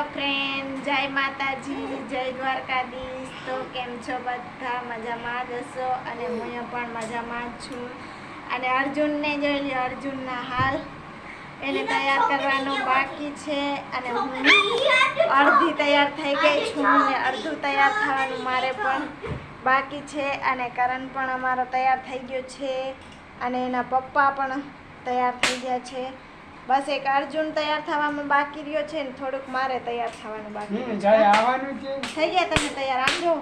Hello friend જય માતાજી જય દ્વારકાધીશ તો કેમ છો બધા? મજામાં જ હશો? અને હું પણ મજામાં જ છું. અને અર્જુનને જોઈ લે અર્જુનના હાલ. એને તૈયાર કરવાનું બાકી છે. અને હું અડધી તૈયાર થઈ ગઈ છું. ને અડધું તૈયાર થવાનું મારે પણ બાકી છે. અને કરણ પણ અમારો તૈયાર થઈ ગયો છે. અને એના પપ્પા પણ તૈયાર થઈ ગયા છે. બસ એક અર્જુન તૈયાર થવામાં બાકી રહ્યો છે ને થોડુંક મારે તૈયાર થવાનું બાકી જાય આવવાનું છે. થઈ ગયા તમે તૈયાર? આમ જો.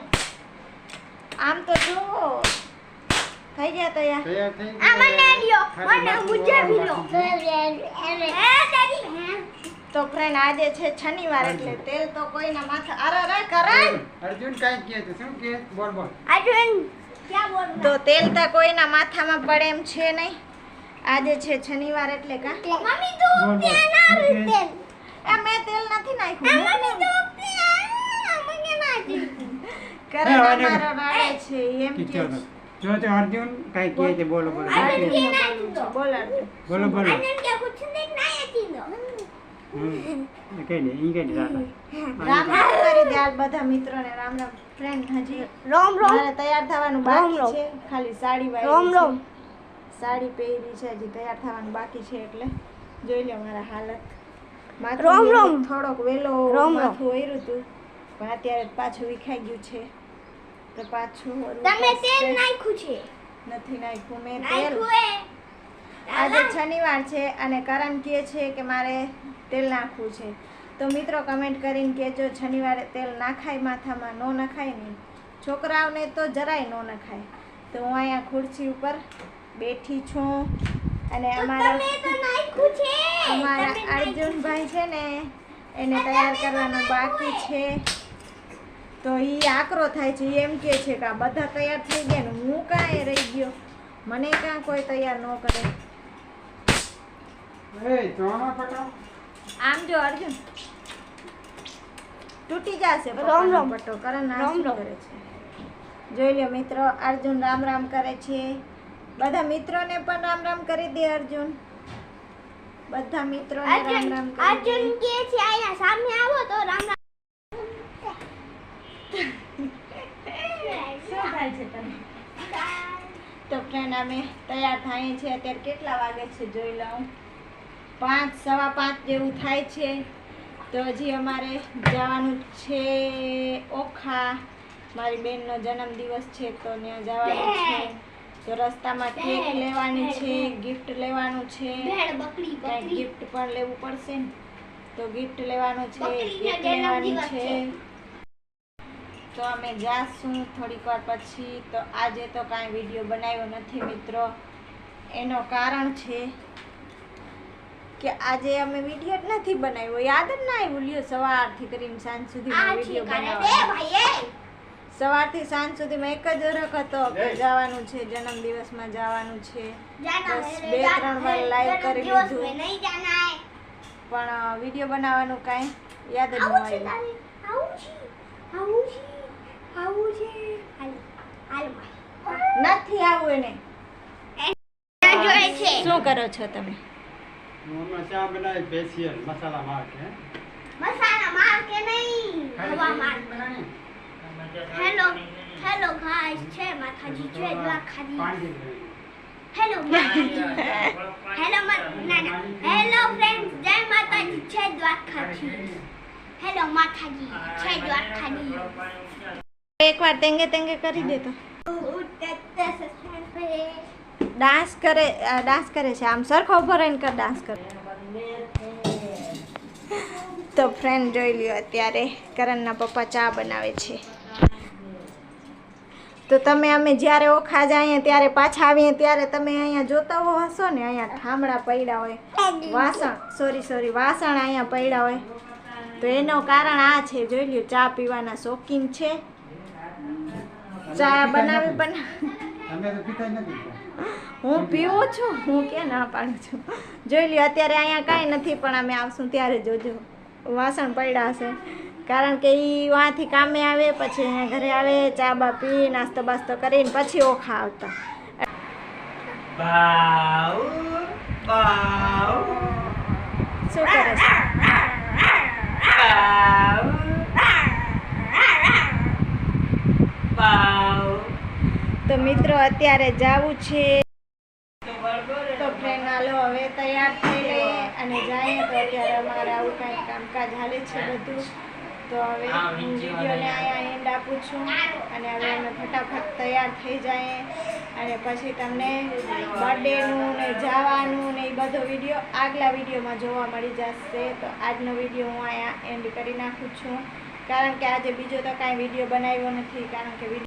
આમ તો જુઓ. થઈ ગયા તૈયાર? તૈયાર થઈ આ મને લ્યો, મને ભી લો. તો ફ્રેન્ડ આજે છે શનિવાર એટલે તેલ તો કોઈના માથે અરે રે કરણ અર્જુન કાંઈ કહે છે? શું કહે બોલ બોલ. અર્જુન, ક્યાં બોલ તો તેલ તો કોઈના માથામાં પડે એમ છે નહીં. આજે છે શનિવાર એટલે કા? મમ્મી તો ત્યાં ના રીતે. એ મે તેલ નથી નાખ્યું. મમ્મી તો ત્યાં મને નાખી કરે મારો વાળે છે એમ કે જો તે અર્જુન કઈ કહે છે બોલો બોલો. બોલો બોલો. બોલો અર્જુન કે કુછ નહીં ના હતી નો હમ. કઈ દે ઈ કઈ દે રામ રામ કરી દે આ બધા મિત્રોને. રામ રામ. ફ્રેન્ડ હજી રામ રામ. તૈયાર થવાનું બાકી છે. ખાલી સાડી વાળી રામ રામ. સાડી પહેરી છે હજી તૈયાર થવાનું બાકી છે એટલે. જોઈ લો મારા હાલત. રોમ રોમ. થોડોક રોમ. માથું ઓયરું હતું પણ અત્યારે પાછું વિખાઈ ગયું છે. તો પાછું તમે તેલ નાખ્યું છે? નથી નાખ્યું મેં તેલ. આજે શનિવાર છે અને કરણ કહે છે કે મારે તેલ નાખવું છે. તો મિત્રો કમેન્ટ કરીને કહેજો શનિવારે તેલ નાખાય માથામાં ન નખાય નહીં. છોકરાઓને તો જરાય ન નખાય. તો હું અહીંયા ખુરશી ઉપર બેઠી છું. અને તો અમારા તમે તો નાખ્યું છે. અમારા અર્જુનભાઈ છે. ને એને તૈયાર કરવાનું બાકી છે. તો એ આકરો થાય છે એમ કે છે કે આ બધા તૈયાર થઈ ગયા ને હું કાંઈ રહી ગયો? મને કાં કોઈ તૈયાર ન કરે. એ ચોણા પટાવ આમ જો અર્જુન. તૂટી જશે રામ રામ. પટ્ટો. કરણ રોમ. કરે છે. જોઈ લો મિત્રો અર્જુન રામ રામ કરે છે. બધા મિત્રોને પણ રામ રામ કરી દે અર્જુન. બધા મિત્રોને રામ અર્જુન રામ કરી અર્જુન કે છે આયા સામે આવો તો રામ રામ. શું થાય છે તને? તો ફ્રેન્ડ અમે તૈયાર થાય છે અત્યારે કેટલા વાગે છે જોઈ લઉં પાંચ સવા પાંચ જેવું થાય છે. તો હજી અમારે જવાનું છે ઓખા. મારી બેનનો જન્મદિવસ છે તો ત્યાં જવાનું છે. તો રસ્તામાં કેક લેવાની છે ગિફ્ટ લેવાનું છે. કાંઈક ગિફ્ટ પણ લેવું પડશે ને. તો ગિફ્ટ લેવાનું છે કેક લેવાની છે. તો અમે જાશું થોડીક વાર પછી. તો આજે તો કાંઈ વીડિયો બનાવ્યો નથી મિત્રો. એનો કારણ છે કે આજે અમે વીડિયો જ નથી બનાવ્યો. યાદ જ ના આવ્યું? લ્યો સવારથી કરીને સાંજ સુધી વીડિયો કરે સવારથી સાંજ સુધીમાં એક જ અરખ હતો જવાનું છે જન્મદિવસમાં જવાનું છે. બસ બે ત્રણ વાર લાઈવ કરી લીધું. પણ વીડિયો બનાવવાનું કાંઈ યાદ જ ન આવ્યું. નથી આવું એને. શું કરો છો તમે? મસાલા માર કે. નહીં? હવા માર. હેલો હેલો ગાઈસ છે માથાજી છે દ્વારકાજી. હેલો હેલો ના ના હેલો ફ્રેન્ડ્સ જય માતાજી છે દ્વારકાજી હેલો માતાજી છે દ્વારકાજી એકવાર તેંગે તેંગે કરી દે તો. ડાન્સ કરે ડાન્સ કરે છે. આમ સરખો ઊભો રહીને કર, ડાન્સ કરે. તો ફ્રેન્ડ જોઈ લ્યો અત્યારે. કરણના પપ્પા ચા બનાવે છે. તો તમે અમે જ્યારે ઓખા જઈએ ત્યારે પાછા આવીએ ત્યારે તમે અહીંયા જોતા હો હશો ને અહીંયા ઠામડા પડ્યા હોય. વાસણ સોરી સોરી વાસણ અહીંયા પડ્યા હોય. તો એનો કારણ આ છે જોઈ લ્યો ચા પીવાના શોખીન છે. ચા બનાવી પણ હું પીવું છું હું કે ના પાડું છું. જોઈ લ્યો અત્યારે અહીંયા કાંઈ નથી પણ અમે આવશું ત્યારે જોજો. વાસણ પડ્યા હશે. કારણ કે એ વાંથી કામે આવે પછી અહીંયા ઘરે આવે ચા બા પી નાસ્તો બાસ્તો કરીને પછી ઓખા આવતા. શું કરે તો મિત્રો અત્યારે જવું છે. તો ફ્રેન્ડ હાલો હવે તૈયાર થઈ અને જાય તો અત્યારે અમારે આવું કાંઈ કામકાજ હાલે છે બધું. તો હવે હું વિડીયોને અહીંયા એન્ડ આપું છું. અને હવે અમે ફટાફટ તૈયાર થઈ જઈએ અને પછી તમને બર્થડેનું ને જવાનું ને એ બધો વીડિયો આગલા વિડીયોમાં જોવા મળી જશે. તો આજનો વીડિયો હું અહીંયા એન્ડ કરી નાખું છું. કારણ કે આજે બીજો તો કાંઈ વીડિયો બનાવ્યો નથી. કારણ કે વીડિયો